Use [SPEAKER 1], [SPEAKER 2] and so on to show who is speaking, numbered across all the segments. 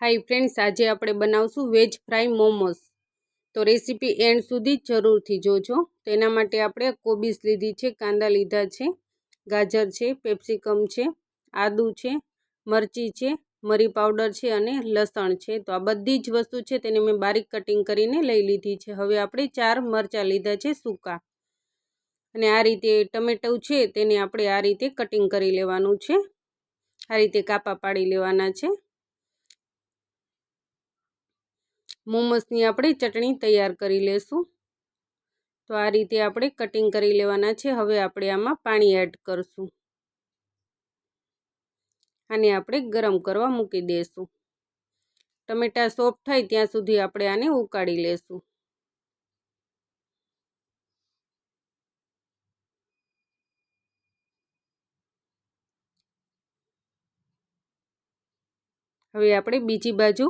[SPEAKER 1] Hi friends, આજે આપણે બનાવશું વેજ ફ્રાય મોમોસ. તો રેસીપી એન્ડ સુધી જરૂરથી જોજો. તેના માટે આપણે કોબીસ લીધી છે, કાંદા લીધા છે, ગાજર છે, પેપ્સિકમ છે, આદુ છે, મરચી છે, મરી પાવડર છે અને લસણ છે. તો આ બધી જ વસ્તુ છે તેને મેં બારીક કટિંગ કરીને લઈ લીધી છે. હવે આપણે ચાર મરચાં લીધા છે સૂકા. અને આ રીતે ટમેટું છે તેને આપણે આ રીતે કટિંગ કરી લેવાનું છે. આ રીતે કાપા પાડી લેવાના છે. મોમસની આપણે ચટણી તૈયાર કરી લેશું. તો આ રીતે આપણે કટિંગ કરી લેવાના છે. હવે આપણે આમાં પાણી એડ કરશું. આને આપણે ગરમ કરવા મૂકી દઈશું ટમેટા સોફ્ટ થાય ત્યાં સુધી આપણે આને ઉકાળી લેશું. હવે આપણે બીજી બાજુ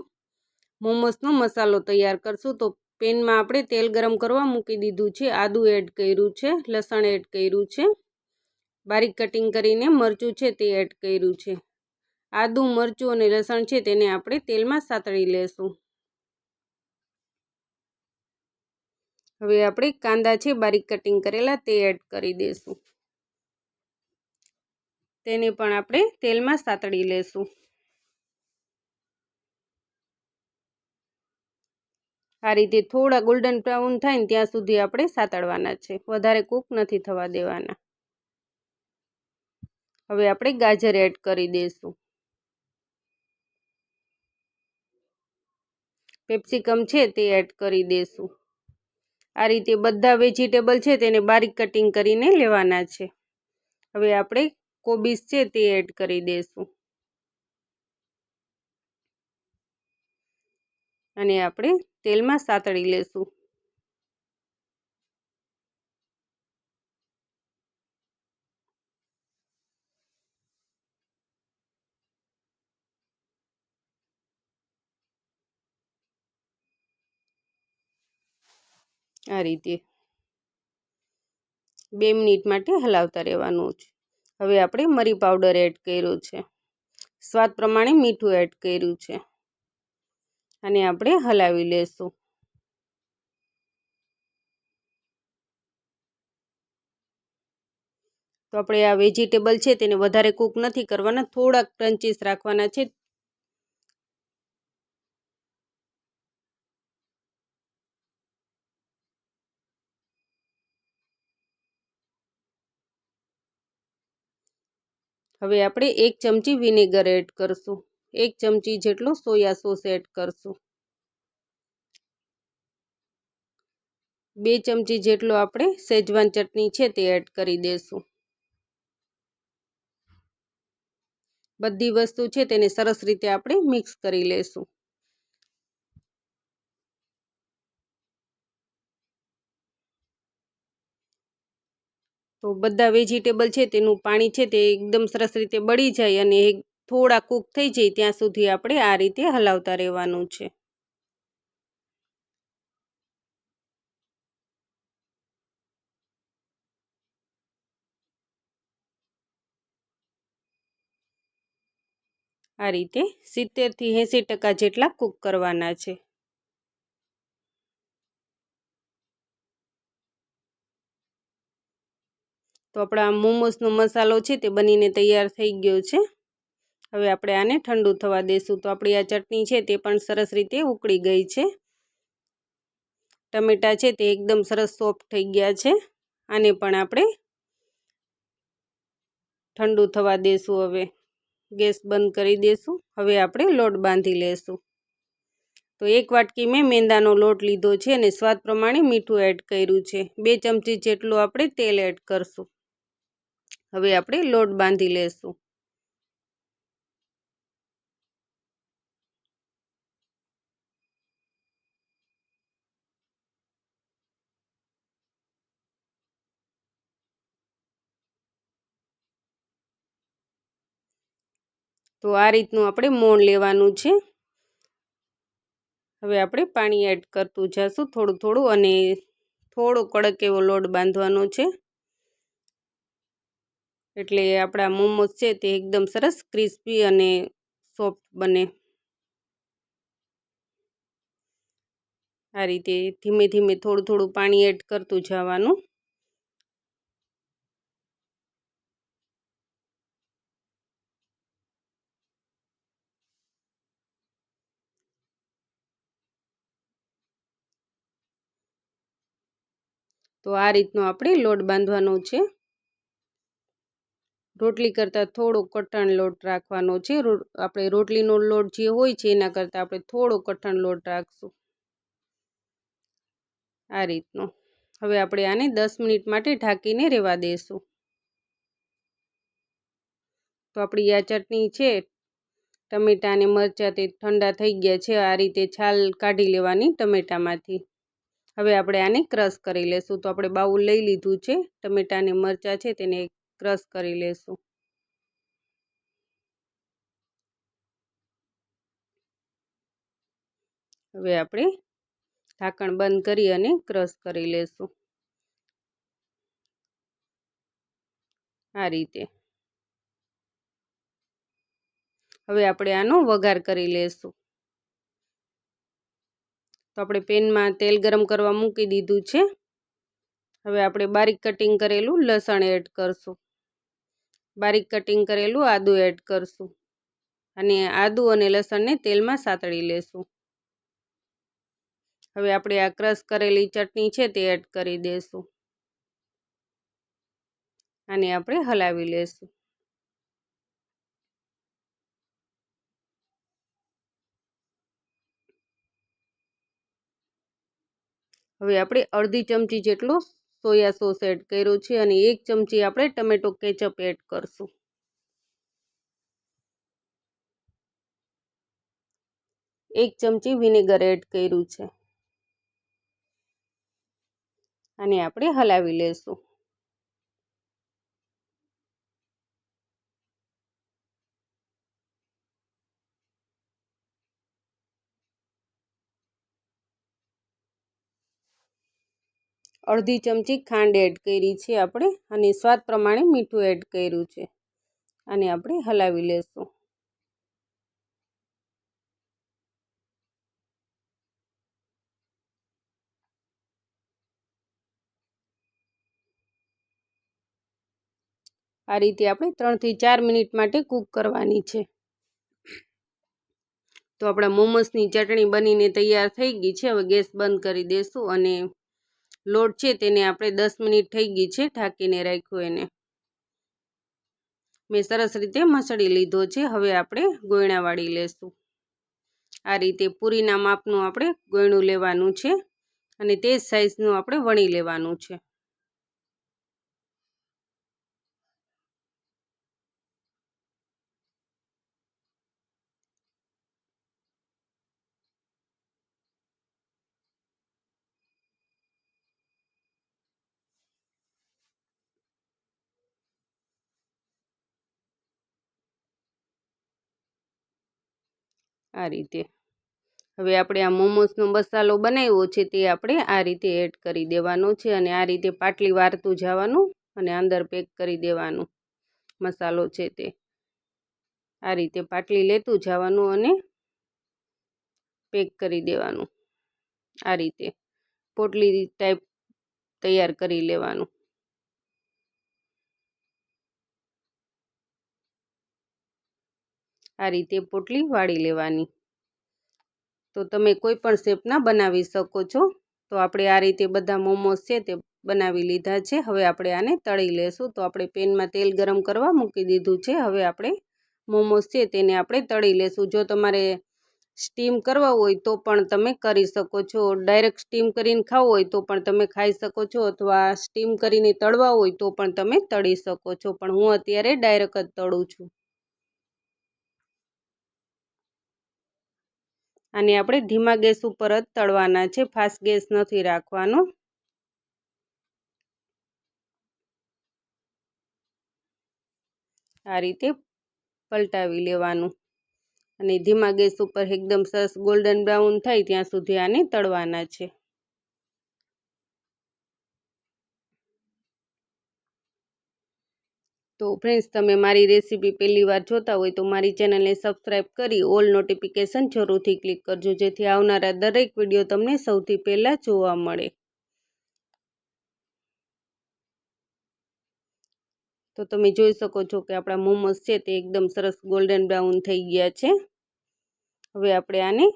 [SPEAKER 1] મોમોસનો મસાલો તૈયાર કરશું. તો પેનમાં આપણે તેલ ગરમ કરવા મૂકી દીધું છે. આદું એડ કર્યું છે. લસણ એડ કર્યું છે. બારીક કટિંગ કરીને મરચું છે તે એડ કર્યું છે. આદું, મરચું અને લસણ છે તેને આપણે તેલમાં સાતળી લેશું. હવે આપણે કાંદા છે બારીક કટિંગ કરેલા તે એડ કરી દઈશું તેને પણ આપણે તેલમાં સાતળી લેશું. આ રીતે થોડા ગોલ્ડન બ્રાઉન થાય ને ત્યાં સુધી આપણે સાતળવાના છે. વધારે કૂક નથી થવા દેવાના. હવે આપણે ગાજર એડ કરી દઈશું. પેપ્સિકમ છે તે એડ કરી દઈશું. આ રીતે બધા વેજીટેબલ છે તેને બારીક કટિંગ કરીને લેવાના છે. હવે આપણે કોબીસ છે તે એડ કરી દઈશું. અને આપણે તેલમાં સાતળી લેશું. આ રીતે બે મિનિટ માટે હલાવતા રહેવાનું છે હવે આપણે મરી પાવડર એડ કર્યો છે. સ્વાદ પ્રમાણે મીઠું એડ કર્યું છે. અને આપણે હલાવી લેશું. તો આપણે આ વેજીટેબલ છે તેને વધારે કૂક નથી કરવાના, થોડાક ક્રંચીસ રાખવાના છે. હવે આપણે એક ચમચી વિનેગર એડ કરશું. એક ચમચી જેટલો સોયા સોસ એડ કરશું. બે ચમચી જેટલો આપણે સેજવાન ચટણી છે તે એડ કરી દઈશું બધી વસ્તુ છે તેને સરસ રીતે આપણે મિક્સ કરી લેશું. તો બધા વેજીટેબલ છે તેનું પાણી છે તે એકદમ સરસ રીતે બળી જાય અને થોડા કૂક થઈ જાય ત્યાં સુધી આપણે આ રીતે હલાવતા રહેવાનું છે. આ રીતે સિત્તેરથી એંસી ટકા જેટલા કૂક કરવાના છે. તો આપણા મોમોસનો મસાલો છે તે બનીને તૈયાર થઈ ગયો છે. હવે આપણે આને ઠંડુ થવા દઈશું તો આપણી આ ચટણી છે તે પણ સરસ રીતે ઉકળી ગઈ છે. ટમેટાં છે તે એકદમ સરસ સોફ્ટ થઈ ગયા છે. આને પણ આપણે ઠંડુ થવા દઈશું હવે. ગેસ બંધ કરી દઈશું હવે આપણે લોટ બાંધી લેશું. તો એક વાટકી મેં મેંદાનો લોટ લીધો છે અને સ્વાદ પ્રમાણે મીઠું એડ કર્યું છે. બે ચમચી જેટલું આપણે તેલ એડ કરશું. હવે આપણે લોટ બાંધી લેશું. તો આ રીતનું આપણે મોણ લેવાનું છે. હવે આપણે પાણી એડ કરતું જશું. થોડું થોડું અને થોડો કડક એવો લોટ બાંધવાનો છે. એટલે આપણા મોમોસ છે તે એકદમ સરસ ક્રિસ્પી અને સોફ્ટ બને. આ રીતે ધીમે ધીમે થોડું થોડું પાણી એડ કરતું જવાનું. તો આ રીતનો આપણે લોટ બાંધવાનો છે. રોટલી કરતાં થોડો કઠણ લોટ રાખવાનો છે. આપણે રોટલીનો લોટ જે હોય છે, એના કરતાં આપણે થોડો કઠણ લોટ રાખશું. આ રીતનો. હવે આપણે આને દસ મિનિટ માટે ઢાંકીને રહેવા દઈશું તો આપણી આ ચટણી છે ટમેટાં અને મરચાં તે ઠંડા થઈ ગયા છે, આ રીતે છાલ કાઢી લેવાની ટમેટામાંથી. હવે આપણે આને ક્રશ કરી લેશું. તો આપણે બાઉલ લઈ લીધું છે. ટમેટાં અને મરચાં છે તેને ક્રશ કરી લેશું. હવે આપણે ઢાંકણ બંધ કરી અને ક્રશ કરી લેશું. આ રીતે. હવે આપણે આનો વઘાર કરી લેશું. તો આપણે પેનમાં તેલ ગરમ કરવા મૂકી દીધું છે. હવે આપણે બારીક કટિંગ કરેલું લસણ એડ કરશું. બારીક કટિંગ કરેલું આદું એડ કરશું. અને આદું અને લસણને તેલમાં સાતળી લેશું. હવે આપણે આ ક્રશ કરેલી ચટણી છે તે એડ કરી દઈશું અને આપણે હલાવી લેશું. હવે આપણે અડધી ચમચી જેટલો સોયા સોસ એડ કર્યો છે અને એક ચમચી આપણે ટમેટો કેચઅપ એડ કરશું. એક ચમચી વિનેગર એડ કર્યું છે. અને આપણે હલાવી લેશું. અડધી ચમચી ખાંડ એડ કરી છે આપણે અને સ્વાદ પ્રમાણે મીઠું એડ કર્યું છે. અને આપણે હલાવી લેશું. આ રીતે આપણે ત્રણથી ચાર મિનિટ માટે કૂક કરવાની છે. તો આપણા મોમોસની ચટણી બનીને તૈયાર થઈ ગઈ છે. હવે ગેસ બંધ કરી દઈશું અને લોટ છે તેને આપણે દસ મિનિટ થઈ ગઈ છે ઢાંકીને રાખ્યું એને. મેં સરસ રીતે મસળી લીધો છે, હવે આપણે ગોયણા વાળી લેશું. આ રીતે પૂરીના માપનું આપણે ગોયણું લેવાનું છે અને તે જ સાઇઝનું આપણે વણી લેવાનું છે. આ રીતે. હવે આપણે આ મોમોસનો મસાલો બનાવ્યો છે તે આપણે આ રીતે એડ કરી દેવાનો છે અને આ રીતે પાટલી વારતું જવાનું અને અંદર પેક કરી દેવાનું મસાલો છે તે. આ રીતે પાટલી લેતું જવાનું અને પેક કરી દેવાનું. આ રીતે પોટલી ટાઈપ તૈયાર કરી લેવાનું. આ રીતે પોટલી વાળી લેવાની. તો તમે કોઈ પણ શેપના બનાવી શકો છો. તો આપણે આ રીતે બધા મોમોસ છે તે બનાવી લીધા છે. હવે આપણે આને તળી લેશું. તો આપણે પેનમાં તેલ ગરમ કરવા મૂકી દીધું છે. હવે આપણે મોમોસ છે તેને આપણે તળી લેશું. જો તમારે સ્ટીમ કરવા હોય તો પણ તમે કરી શકો છો. ડાયરેક્ટ સ્ટીમ કરીને ખાવું હોય તો પણ તમે ખાઈ શકો છો. અથવા સ્ટીમ કરીને તળવા હોય તો પણ તમે તળી શકો છો. પણ હું અત્યારે ડાયરેક્ટ જ તળું છું. અને આપણે ધીમા ગેસ ઉપર જ તળવાના છે. ફાસ્ટ ગેસ નથી રાખવાનો. આ રીતે પલટાવી લેવાનું. અને ધીમા ગેસ ઉપર એકદમ સરસ ગોલ્ડન બ્રાઉન થાય ત્યાં સુધી આને તળવાના છે. તો ફ્રેન્ડ્સ તમે મારી રેસીપી પહેલી વાર જોતા હોય તો મારી ચેનલને સબસ્ક્રાઈબ કરી ઓલ નોટિફિકેશન જરૂરથી ક્લિક કરજો, જેથી આવનારા દરેક વીડિયો તમને સૌથી પહેલાં જોવા મળે. તો તમે જોઈ શકો છો કે આપણા મોમોસ છે તે એકદમ સરસ ગોલ્ડન બ્રાઉન થઈ ગયા છે. હવે આપણે આને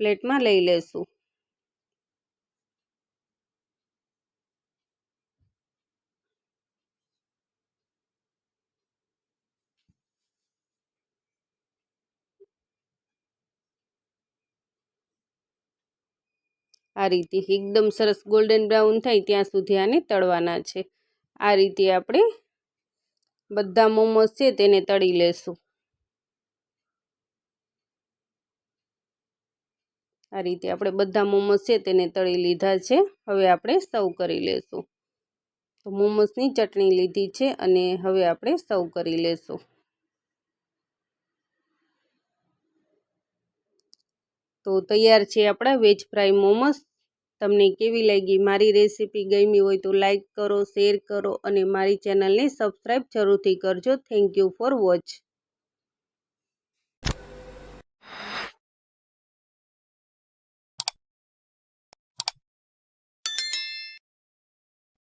[SPEAKER 1] પ્લેટમાં લઈ લેશું આ રીતે એકદમ સરસ ગોલ્ડન બ્રાઉન થાય ત્યાં સુધી આને તળવાના છે. આ રીતે આપણે બધા મોમોસ છે તેને તળી લેશું. આ રીતે આપણે બધા મોમોસ છે તેને તળી લીધા છે. હવે આપણે સર્વ કરી લેશું. તો મોમોસની ચટણી લીધી છે અને હવે આપણે સર્વ કરી લેશું. તો તૈયાર છે આપણા વેજ ફ્રાય મોમોસ. તમને કેવી લાગી? મારી રેસીપી ગમી હોય તો લાઇક કરો, શેર કરો અને મારી ચેનલને સબસ્ક્રાઈબ જરૂરથી કરજો. Thank you for watch.